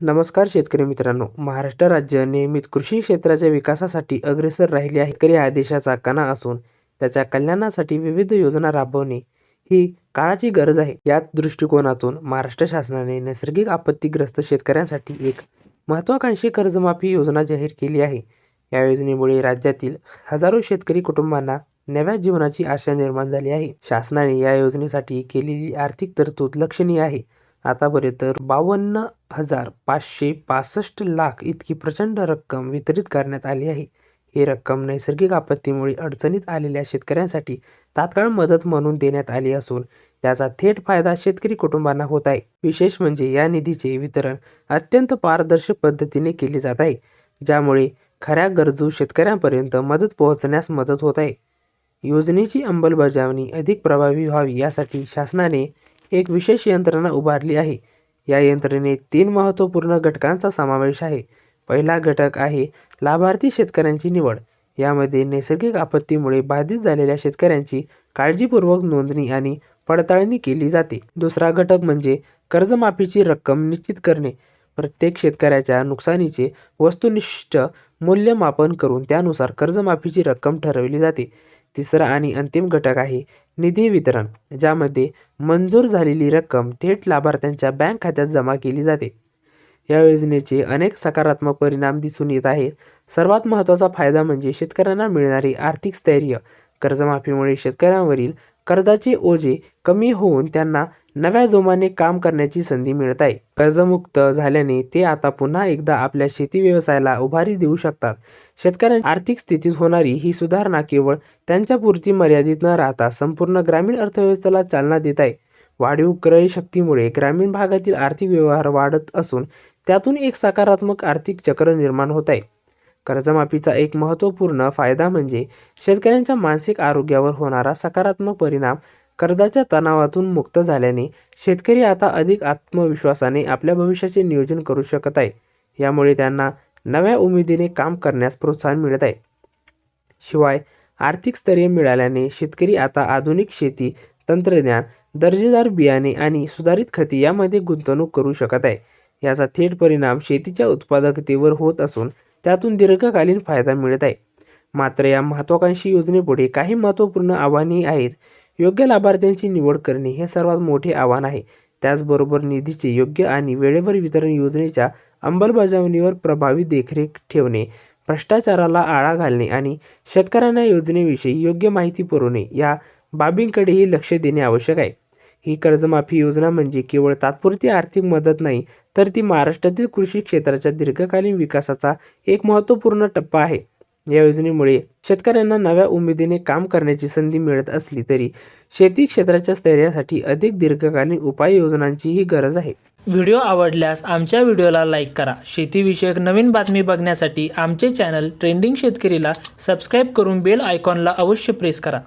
नमस्कार शेतकरी मित्रांनो. महाराष्ट्र राज्य नियमित कृषी क्षेत्राच्या विकासासाठी अग्रेसर राहिले आहे शेतकरी हा देशाचा कणा असून त्याच्या कल्याणासाठी विविध योजना राबवणे ही काळाची गरज आहे. याच दृष्टिकोनातून महाराष्ट्र शासनाने नैसर्गिक आपत्तीग्रस्त शेतकऱ्यांसाठी एक महत्त्वाकांक्षी कर्जमाफी योजना जाहीर केली आहे. या योजनेमुळे राज्यातील हजारो शेतकरी कुटुंबांना नव्या जीवनाची आशा निर्माण झाली आहे. शासनाने या योजनेसाठी केलेली आर्थिक तरतूद लक्षणीय आहे. आतापर्यंत बावन्न हजार पाचशे पासष्ट लाख इतकी प्रचंड रक्कम वितरित करण्यात आली आहे. ही रक्कम नैसर्गिक आपत्तीमुळे अडचणीत आलेल्या शेतकऱ्यांसाठी तात्काळ मदत म्हणून देण्यात आली असून त्याचा थेट फायदा शेतकरी कुटुंबांना होत आहे. विशेष म्हणजे या निधीचे वितरण अत्यंत पारदर्शक पद्धतीने केले जात आहे ज्यामुळे खऱ्या गरजू शेतकऱ्यांपर्यंत मदत पोहोचण्यास मदत होत आहे. योजनेची अंमलबजावणी अधिक प्रभावी व्हावी यासाठी शासनाने एक विशेष यंत्रणा उभारली आहे या यंत्रणेत तीन महत्त्वपूर्ण घटकांचा समावेश आहे. पहिला घटक आहे लाभार्थी शेतकऱ्यांची निवड. यामध्ये नैसर्गिक आपत्तीमुळे बाधित झालेल्या शेतकऱ्यांची काळजीपूर्वक नोंदणी आणि पडताळणी केली जाते. दुसरा घटक म्हणजे कर्जमाफीची रक्कम निश्चित करणे. प्रत्येक शेतकऱ्याच्या नुकसानीचे वस्तुनिष्ठ मूल्यमापन करून त्यानुसार कर्जमाफीची रक्कम ठरवली जाते. तिसरा आणि अंतिम घटक आहे निधी वितरण ज्यामध्ये मंजूर झालेली रक्कम थेट लाभार्थ्यांच्या बँक खात्यात जमा केली जाते. या योजनेचे अनेक सकारात्मक परिणाम दिसून येत आहेत. सर्वात महत्त्वाचा फायदा म्हणजे शेतकऱ्यांना मिळणारे आर्थिक स्थैर्य कर्जमाफीमुळे शेतकऱ्यांवरील कर्जाचे ओझे कमी होऊन त्यांना नव्या जोमाने काम करण्याची संधी मिळत आहे. कर्जमुक्त झाल्याने ते आता पुन्हा एकदा आपल्या शेती व्यवसायाला उभारी देऊ शकतात. शेतकऱ्यांच्या आर्थिक स्थितीत होणारी ही सुधारणा केवळ त्यांच्यापुरती मर्यादित न राहता संपूर्ण ग्रामीण अर्थव्यवस्थेला चालना देत आहे. वाढीव क्रय शक्तीमुळे ग्रामीण भागातील आर्थिक व्यवहार वाढत असून त्यातून एक सकारात्मक आर्थिक चक्र निर्माण होत आहे. कर्जमाफीचा एक महत्त्वपूर्ण फायदा म्हणजे शेतकऱ्यांच्या मानसिक आरोग्यावर होणारा सकारात्मक परिणाम कर्जाच्या तणावातून मुक्त झाल्याने शेतकरी आता अधिक आत्मविश्वासाने आपल्या भविष्याचे नियोजन करू शकत आहे. यामुळे त्यांना नव्या उमेदीने काम करण्यास प्रोत्साहन मिळत आहे. शिवाय आर्थिक स्थैर्य मिळाल्याने शेतकरी आता आधुनिक शेती तंत्रज्ञान दर्जेदार बियाणे आणि सुधारित खते यामध्ये गुंतवणूक करू शकत आहे. याचा थेट परिणाम शेतीच्या उत्पादकतेवर होत असून त्यातून दीर्घकालीन फायदा मिळत आहे. मात्र या महत्त्वाकांक्षी योजनेपुढे काही महत्त्वपूर्ण आव्हानेही आहेत. योग्य लाभार्थ्यांची निवड करणे हे सर्वात मोठे आव्हान आहे. त्याचबरोबर निधीचे योग्य आणि वेळेवर वितरण योजनेच्या अंमलबजावणीवर प्रभावी देखरेख ठेवणे भ्रष्टाचाराला आळा घालणे आणि शेतकऱ्यांना योजनेविषयी योग्य माहिती पुरवणे या बाबींकडेही लक्ष देणे आवश्यक आहे. ही कर्जमाफी योजना म्हणजे केवळ तात्पुरती आर्थिक मदत नाही तर ती महाराष्ट्रातील कृषी क्षेत्राच्या दीर्घकालीन विकासाचा एक महत्त्वपूर्ण टप्पा आहे. या योजनेमुळे शेतकऱ्यांना नव्या उमेदीने काम करण्याची संधी मिळत असली तरी शेती क्षेत्राच्या स्थैर्यासाठी अधिक दीर्घकालीन उपाययोजनांचीही गरज आहे. व्हिडिओ आवडल्यास आमच्या व्हिडिओला लाईक करा. शेतीविषयक नवीन बातमी बघण्यासाठी आमचे चॅनल ट्रेंडिंग शेतकरीला सबस्क्राईब करून बेल आयकॉनला अवश्य प्रेस करा.